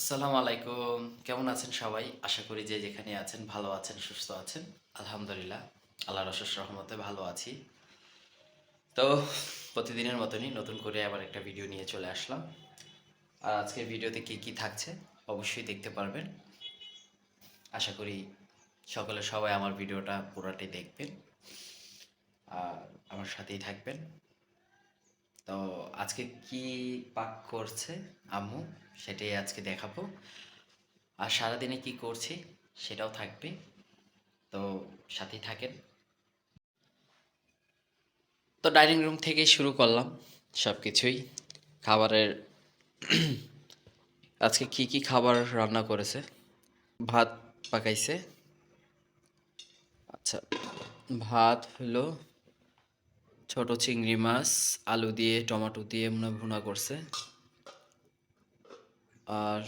আসসালামু আলাইকুম। কেমন আছেন সবাই? আশা করি যে যেখানে আছেন ভালো আছেন, সুস্থ আছেন। আলহামদুলিল্লাহ, আল্লাহর অশেষ রহমতে ভালো আছি। তো প্রতিদিনের মতনই নতুন করে আবার একটা ভিডিও নিয়ে চলে আসলাম। আর আজকের ভিডিওতে কি কি থাকছে অবশ্যই দেখতে পারবেন। আশা করি সকলে সবাই আমার ভিডিওটা পুরোটাই দেখবেন। আর আমার সাথেই থাকবেন। তো আজকে কি পাক করছে আম্মু? সেটাই আজকে দেখাবো। আর সারাদিনে কি করছি সেটাও থাকবে। তো সাথেই থাকেন। তো ডাইনিং রুম থেকেই শুরু করলাম সব কিছুই খাবারের আজকে কি কি খাবার রান্না করেছে? ভাত পাকাইছে। আচ্ছা ভাত হলো ছোট চিংড়ি মাছ, আলু দিয়ে, টমেটো দিয়ে মনে ভুনা করছে। আর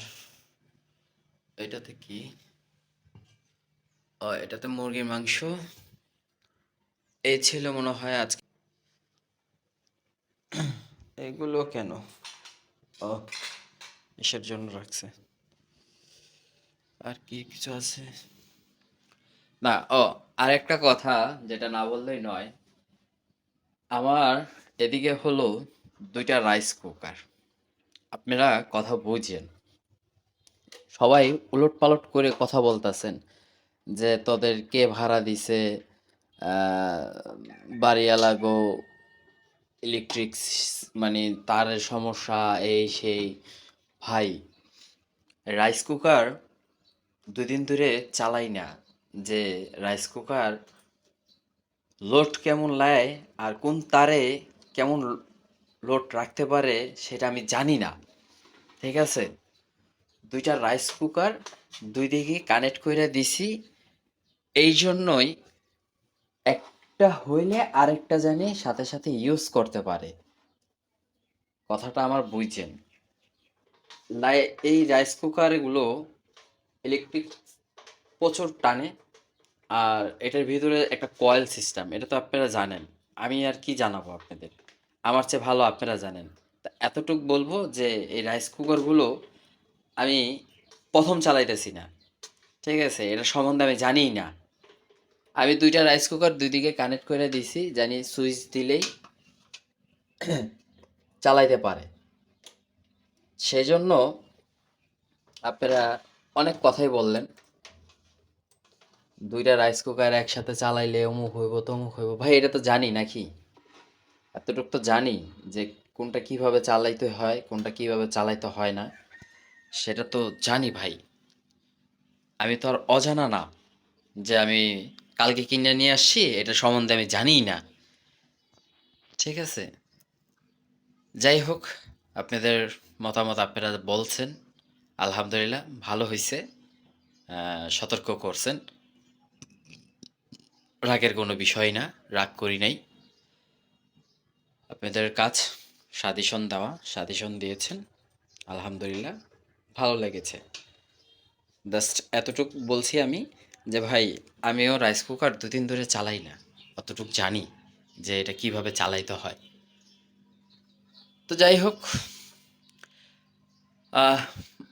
এটাতে কি? এটাতে মুরগির মাংস। এই ছিল মনে হয় আজকে। এগুলো কেন? ও এসের জন্য রাখছে? আর কি কিছু আছে? না, ও আর একটা কথা, যেটা না বললেই নয়। আমার এদিকে হলো দুইটা রাইস কুকার আপনারা কথা বুঝেন। সবাই উলট পালট করে কথা বলতেছেন যে তোদের কে ভাড়া দিছে বাড়িওয়ালা গো ইলেকট্রিক মানে তারের সমস্যা, এই, সেই। ভাই রাইস কুকার দুদিন ধরে চালাই না যে রাইস কুকার লোড কেমন লায় আর কোন তারে কেমন লোড রাখতে পারে সেটা আমি জানি না। ঠিক আছে? দুইটা রাইস কুকার দুই দিকে কানেক্ট করে দিছি। এই জন্যই একটা হইলে আরেকটা জানি সাথে সাথে ইউজ করতে পারে। কথাটা আমার বুঝছেন। লাই এই রাইস কুকারগুলো ইলেকট্রিক প্রচুর টানে। আর এটার ভিতরে একটা কয়েল সিস্টেম, এটা তো আপনারা জানেন। আমি আর কি জানাব আপনাদের? আমার চেয়ে ভালো আপনারা জানেন। তা এতটুক বলব যে, এই রাইস কুকারগুলো আমি প্রথম চালাইতেছি না। ঠিক আছে? এটা সম্বন্ধে আমি জানিই না। আমি দুইটা রাইস কুকার দুই দিকে কানেক্ট করে দিছি জানি সুইচ দিলেই চালাইতে পারে। সেজন্য আপনারা অনেক কথাই বললেন। দুইটা রাইস কুকার একসাথে চালাইলে অমুক হইব, তমুক হইব। ভাই, এটা তো জানি নাকি? এতটুকু তো জানি যে কোনটা কীভাবে চালাইতে হয়, কোনটা কীভাবে চালাইতে হয় না, সেটা তো জানি ভাই। আমি তো আর অজানা না যে আমি কালকে কিনে নিয়ে আসছি, এটা সম্বন্ধে আমি জানিই না। ঠিক আছে। যাই হোক, আপনাদের মতামত আপনারা বলছেন। আলহামদুলিল্লাহ, ভালো হয়েছে সতর্ক করছেন। রাগের কোনো বিষয় না, রাগ করি নাই। আপনাদের কাজ, সাজেশন দেওয়া, সাজেশন দিয়েছেন। আলহামদুলিল্লাহ, ভালো লেগেছে। জাস্ট এতটুকু বলছি আমি যে ভাই, আমিও রাইস কুকার দুদিন ধরে চালাই না। অতটুক জানি যে এটা কীভাবে চালাইতে হয়। তো যাই হোক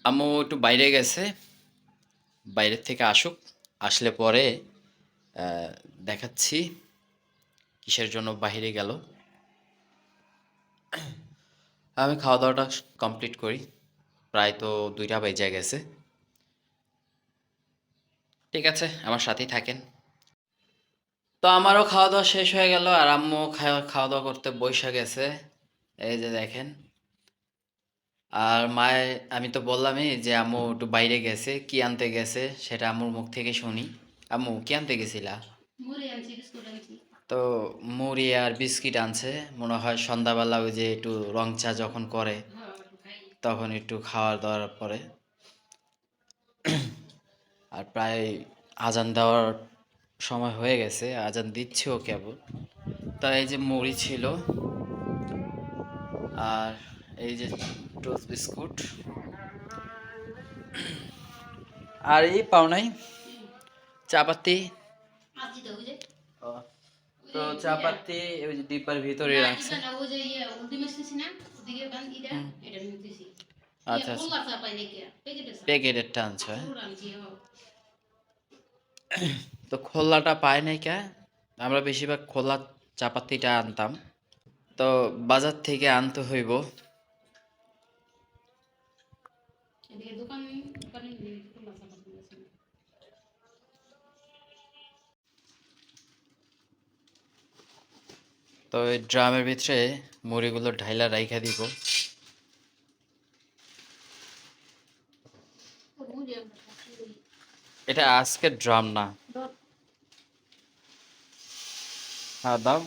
আম্মু একটু বাইরে গেছে। বাইরের থেকে আসুক, আসলে পরে দেখাচ্ছি কিসের জন্য বাইরে গেল। আমি খাওয়া দাওয়াটা কমপ্লিট করি। প্রায় তো দুইটা বেজে গেছে। ঠিক আছে, আমার সাথেই থাকেন। তো আমারও খাওয়া দাওয়া শেষ হয়ে গেল আর আম্মু খাওয়া খাওয়া দাওয়া করতে বৈশা গেছে। এই যে দেখেন। আর মায়ের, আমি তো বললামই যে আম্মু একটু বাইরে গেছে, কি আনতে গেছে সেটা আম্মুর মুখ থেকে শুনি। আম্মু কি আনতে গেছিলা? তো মুড়ি আর বিস্কিট আনছে মনে হয় সন্ধ্যাবেলা ওই যে একটু রং চা যখন করে তখন একটু খাওয়া দাওয়ার পরে। আর প্রায় আজান দেওয়ার সময় হয়ে গেছে আজান দিচ্ছেও কেবল। তা এই যে মুড়ি ছিল আর এই যে টোস্ট বিস্কুট। আর এই পাওনাই চাপাতি। তো চাপাতি ওই যে ডিপার ভিতরে রাখছে। ইয়ে আচ্ছা আচ্ছা। নাকি প্যাকেটে প্যাকেটের টানছ হ্যাঁ? তো খোলাটা পায় নাই কে? আমরা বেশিরভাগ খোলা চাপাতিটা আনতাম। তো বাজার থেকে আনতে হইব। তো এই ড্রামের ভিতরে মুড়িগুলো ঢাইলা রাইখা দিব। এটা আজকে ড্রাম না। হ্যাঁ দাও।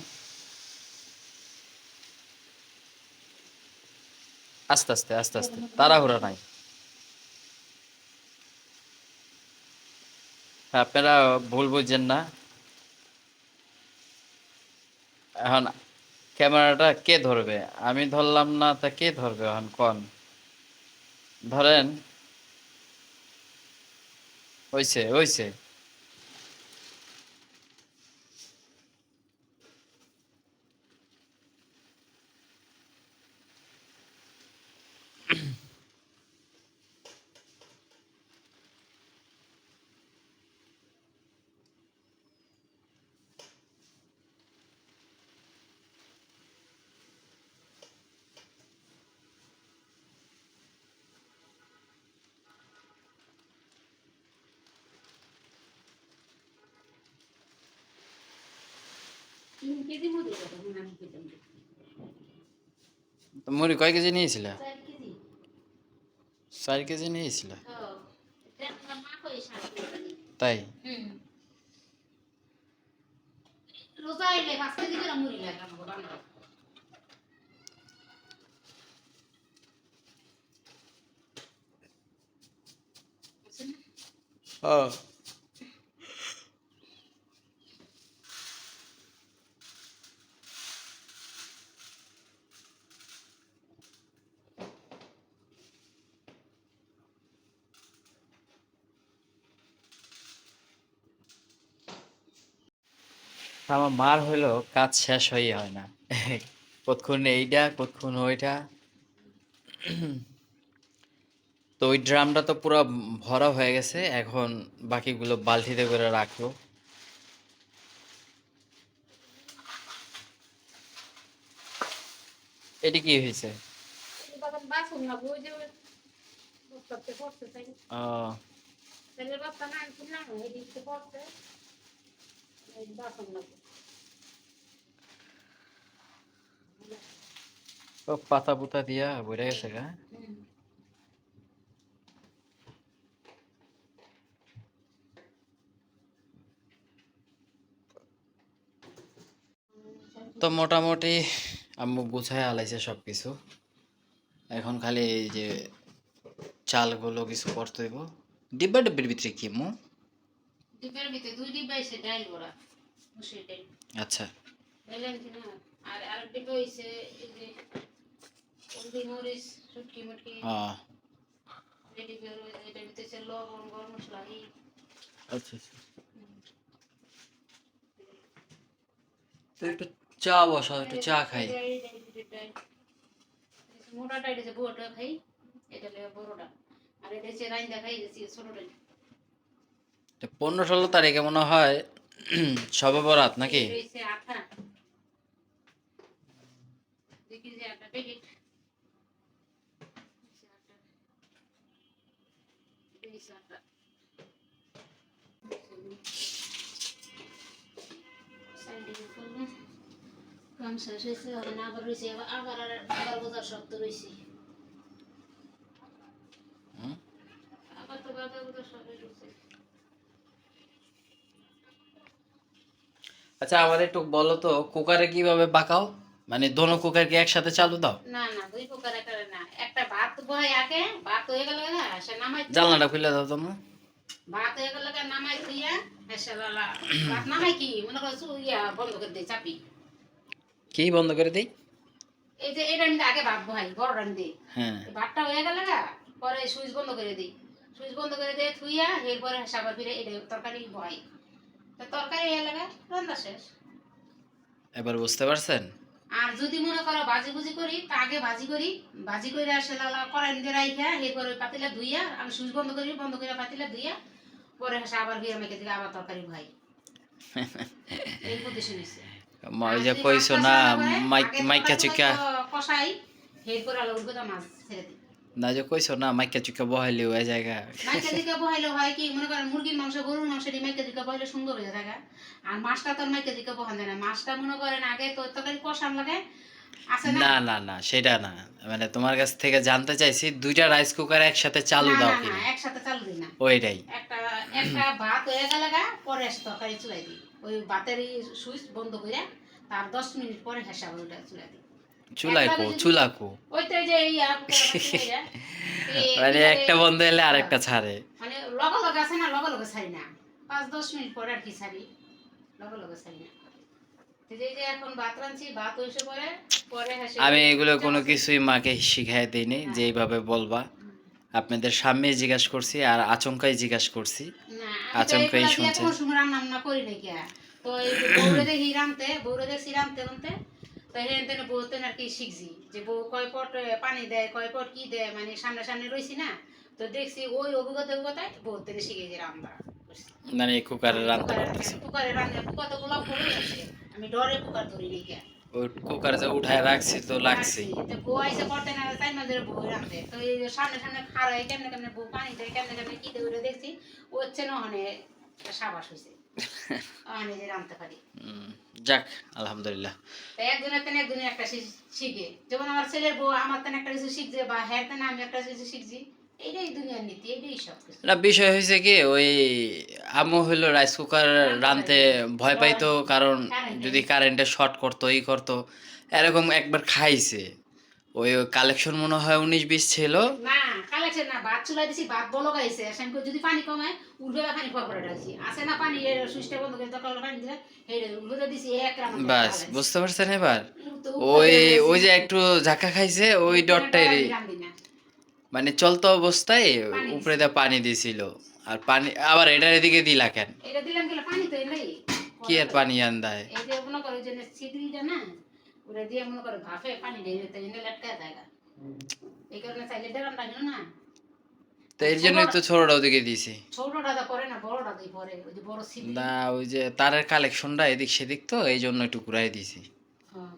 আস্তে আস্তে আস্তে আস্তে। তাড়াহুড়া নাই। হ্যাঁ, আপনারা ভুল বুঝছেন না। এখন ক্যামেরাটা কে ধরবে? আমি ধরলাম না, তা কে ধরবে এখন? কন? ধরেন হইছে হইছে মুড়ি কয় কেজি নিয়েছিলা? চার কেজি। নিয়েছিলা? ও তাই? হুম রোজা এলে পাঁচ কেজি করে মুড়ি লাগে আমাকে বানাতে বুঝছেন না? হ্যাঁ আমার মার হইল কাজ শেষ হয়ে হয় না। কতক্ষণ এইটা কতক্ষণ ওইটা তো ওই ড্রামটা তো পুরো ভরা হয়ে গেছে এখন বাকিগুলো বালতিতে করে রাখব। এটি কি হয়েছে? ও। ও, পাতা পুতা দিয়া বইরা গেছে গা? তো মোটামুটি আম্মু গুছায় আলাইছে সব কিছু এখন খালি এই যে চালগুলো কিছু করতে হইব। ডিব্বা ডিব্বির ভিতরে কি আম্মু? ডিব্বার ভিতরে, দুই ডিব্বা এসে ডাইল বড়া। মুসুর আচ্ছা। ডাইল আনছি না আর আর ডিব্বা এই যে হলদি মরিচ শুটকি মুটকি আহ, এই ডিব্বা রয়েছে ভিতরে লবণ গরম মশলা এই। আচ্ছা আচ্ছা। একটু চা একটু চা খাই। মোটাটা এটা হচ্ছে বড়টা খাই এটা বড়টা। আর এটা হচ্ছে রাইন্দা খাই যে ছোটটা। তো পনেরো ষোলো তারিখে মনে হয় সবে বরাত নাকি কাম শেষ হয়েছে আবার আবার আবার বোঝার শক্ত রয়েছে হুম? আবার তো বাজার বোঝার শক্ত রয়েছে আচ্ছা আমার একটু বলো তো কুকারে কীভাবে পাকাও মানে দোনো কুকারকে একসাথে চালু দাও? না না দুই প্রকার একটা না। একটা ভাত আগে ভাত হয়ে গেল না সে নামাই জানলাটা খুলে দাও তোমরা ভাত হয়ে গেল নামাই দিয়া ভাত নামাই কি? মনে করছ ইয়া বন্ধ করে দিই চাপি। কি বন্ধ করে দিই? এই যে এটা নিতে আগে ভাত বহাই বড় রান্ধি হ্যাঁ। ভাতটা হয়ে গেল গা পরে সুইচ বন্ধ করে দিই। সুইচ বন্ধ করে দিয়ে থুইয়া এরপরে সাবার ফিরে এটা তরকারি বহাই। তরকারি রান্না শেষ। এবার বুঝতে পারছেন? আর যদি মনে করো ভাজি ভুজি করি তা আগে ভাজি করি ভাজি করে আসে লালা কড়াই দিয়ে রাইখা এরপরে পাতিলা ধুইয়া আমি সুইচ বন্ধ করি বন্ধ করে পাতিলা ধুইয়া পরে হাসে আবার বিয়ে মেখে দিকে আবার তরকারি ভাই এই পজিশন হয়েছে মা ওই যে কইছো না মাইক মাইকা চিকা কষাই এরপরে আলো উঠবে মাছ ছেড়ে দিই। না যে কইছো না মাইকা চিকা বহাইলে ওই জায়গা। মাইকা দিকে বহাইলে হয় কি মনে করেন মুরগির মাংস গরুর মাংস মাইকা দিকে বহাইলে সুন্দর হয়ে আর মাছটা তো মাইকা দিকে বহান যায় না। মাছটা মনে করেন আগে তো তরকারি কষান লাগে না? না না সেটা না। মানে তোমার কাছ থেকে জানতে চাইছি দুইটা রাইস কুকার একসাথে চালু দাও কি না, একসাথে চালু দিই না। ওইটাই। একটা একটা ভাত হয়ে গেলে গা পরে তরকারি চুলাই দিই। ওই ভাতের সুইচ বন্ধ করে তার দশ মিনিট পরে হেসে আবার ওটা চুলাই দিই। চুলাই একটা কো বেশি- চুলা কো ওই তো যে এই আপ মানে একটা বন্ধ এলে আরেকটা ছাড়ে। মানে লগে লগে আছে না লগে লগে ছাড়ি না। পাঁচ দশ মিনিট পরে আর কি ছাড়ি। লগে লগে ছাড়ি না। আমি এগুলো কোনো কিছুই মাকে শিখাই দিইনি যে এইভাবে বলবা। আপনাদের সামনে জিজ্ঞাসা করছি আর আচমকাই জিজ্ঞাসা করছি। আচমকাই শুনছে। রান্না করি নাই কে। তো দেখি রানতে বউরে দেখছি রানতে রানতে তো হেন তেন বউ আর কি শিখছি। যে বউ কয় পট পানি দেয় কয় পট কি দেয় মানে সামনে সামনে রইছি না। তো দেখছি ওই অভিজ্ঞতা অভিজ্ঞতায় শিখে যে রান্না মানে কুকারে রান্না কুকারে- করতেছে। কুকারে রান্না কুকার তো গোলাপ করে আছে আমি ডরে কুকার ধরি উঠায় রাখছি তো লাগছে। তো বউ আইসে করতে না তাই মাঝে বউ রাখতে তো এই সামনে সামনে খাড়াই কেমনে কেমনে বউ পানি দেয় কেমনে কেমনে কি দেয় ওটা দেখছি না সাবাস হয়েছে ওখানে রাঁধতে পারি। যাক আলহামদুলিল্লাহ। একজনের তেন একজনের একটা শিখে। যেমন আমার ছেলের বউ আমার তেন একটা কিছু শিখছে বা হ্যাঁ তেন আমি একটা কিছু শিখছি। না বিষয় হয়েছে কি ওই আম্মু হইল রাইস কুকার রানতে ভয় পাইতো কারণ যদি কারেন্টে শর্ট করতো ই করতো এরকম একবার খাইছে। ওই কালেকশন মনে হয় উনিশ বিশ ছিল। না কালেকশন না ভাত চুলাই দিছি ভাত বলো গাইছে সেন যদি পানি কমায় উল্টো পানি পর করে আছে না পানি সুইচটা বন্ধ করে দরকার পানি দিলে এই দিছি এক রাম বাস বুঝতে পারছেন এবার? ওই ওই যে একটু ঝাঁকা খাইছে ওই ডটটাই মানে চলতো অবস্থায় উপরে দিয়ে পানি দিছিল। আর পানি আবার এটার এদিকে দিলা কেন? এটা দিলাম পানি তো কি আর পানি আন্দায়? এই যে যে সিদ্রিটা না দিয়ে মনে করো ভাফে পানি দিয়ে লটকা জায়গা এই কারণে চাইলে না। তো এর জন্যই তো ছোটটা ওদিকে দিছি ছোটটা তো না বড়টা দিয়ে পরে ওই যে বড় সিদ্রি না ওই যে তারের কালেকশনটা এদিক সেদিক তো এই জন্য একটু ঘুরাই দিছি হ্যাঁ।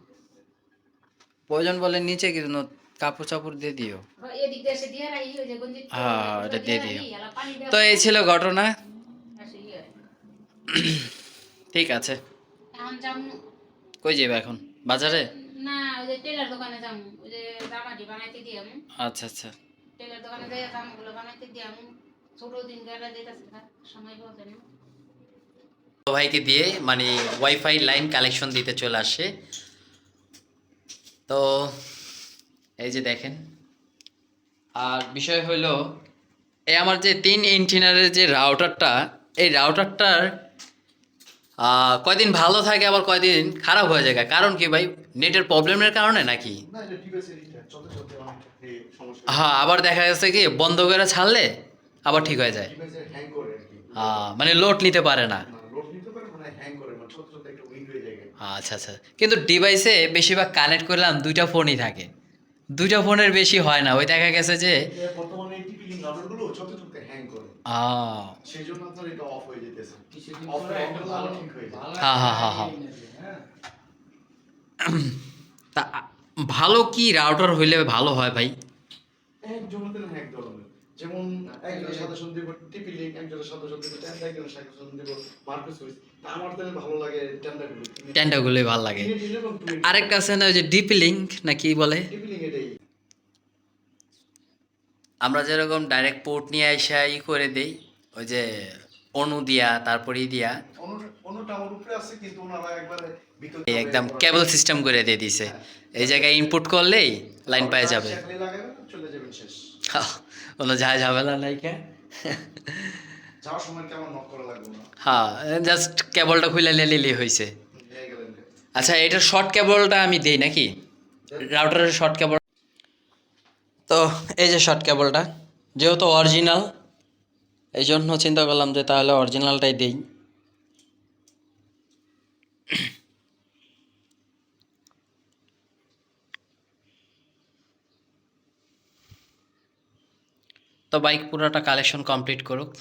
প্রয়োজন বলে নিচে কিন্তু কাপড় চাপড় দিয়ে দিও। এদিক দিয়ে এসে দিয়ে রাখি ওই যে গঞ্জি হ্যাঁ, দিয়ে দিও। তো এই ছিল ঘটনা। ইয়ে। ঠিক আছে। কই যাবে এখন? বাজারে? না ওই যে টেলার দোকানে যাম। ওই যে জামাটি বানাইতে দিয়াম আচ্ছা আচ্ছা। টেলার দোকানে যাই জামাগুলো বানাইতে দিয়াম ছোট দিন গেলে যেতেছে সময় বলতে না। ভাইকে দিয়ে মানে ওয়াইফাই লাইন কালেকশন দিতে চলে আসে। তো এই যে দেখেন। আর বিষয় হলো এই আমার যে তিন ইঞ্চিনারের যে রাউটারটা এই রাউটারটার কয়দিন ভালো থাকে আবার কয়দিন খারাপ হয়ে যায়? কারণ কি ভাই? নেটের প্রবলেমের কারণে নাকি? হ্যাঁ আবার দেখা যাচ্ছে কি বন্ধ করে ছাড়লে আবার ঠিক হয়ে যায়। মানে লোড নিতে পারে না। মানে মানে আচ্ছা আচ্ছা। কিন্তু ডিভাইসে বেশিরভাগ কানেক্ট করলাম দুইটা ফোনই থাকে। দুইটা ফোনের বেশি হয় না। ওই দেখা গেছে যে বর্তমানে হ্যাং করে। সেই জন্য আপনার এটা অফ হয়ে যেতেছে। অফ হয়ে হলে ঠিক হয়ে যায়। হ্যাঁ হ্যাঁ হ্যাঁ হ্যাঁ। তা ভালো কি রাউটার হইলে ভালো হয় ভাই? একজনের জন্য এক ধরনের। যেমন একজনের দিব টিপি লিঙ্ক একজনের দিব টেন্ডা একজনের দিব সুইচ আমার তাহলে ভালো লাগে টেন্ডাগুলো টেন্ডাগুলোই ভালো লাগে। আরেকটা আছে না ওই যে ডিপি লিঙ্ক না কি বলে টিপি লিঙ্ক এটাই আমরা যেরকম ডাইরেক্ট পোর্ট নিয়ে আইসা ই করে দেই ওই যে অনু দিয়া তারপরে দিয়া। একদম কেবল সিস্টেম করে দিয়ে দিছে। এই জায়গায় ইনপুট করলেই লাইন পেয়ে যাবে। কোনো যা ঝামেলা নাই কে। হ্যাঁ জাস্ট কেবলটা খুলে নিলেই হয়েছে আচ্ছা এটা শর্ট কেবলটা আমি দেই নাকি? রাউটারের শর্ট কেবল তো এই যে শর্ট কেবলটা যেহেতু অরিজিনাল এই জন্য চিন্তা করলাম যে তাহলে অরিজিনালটাই দিই। তো বাইক পুরোটা কালেকশন কমপ্লিট করুক।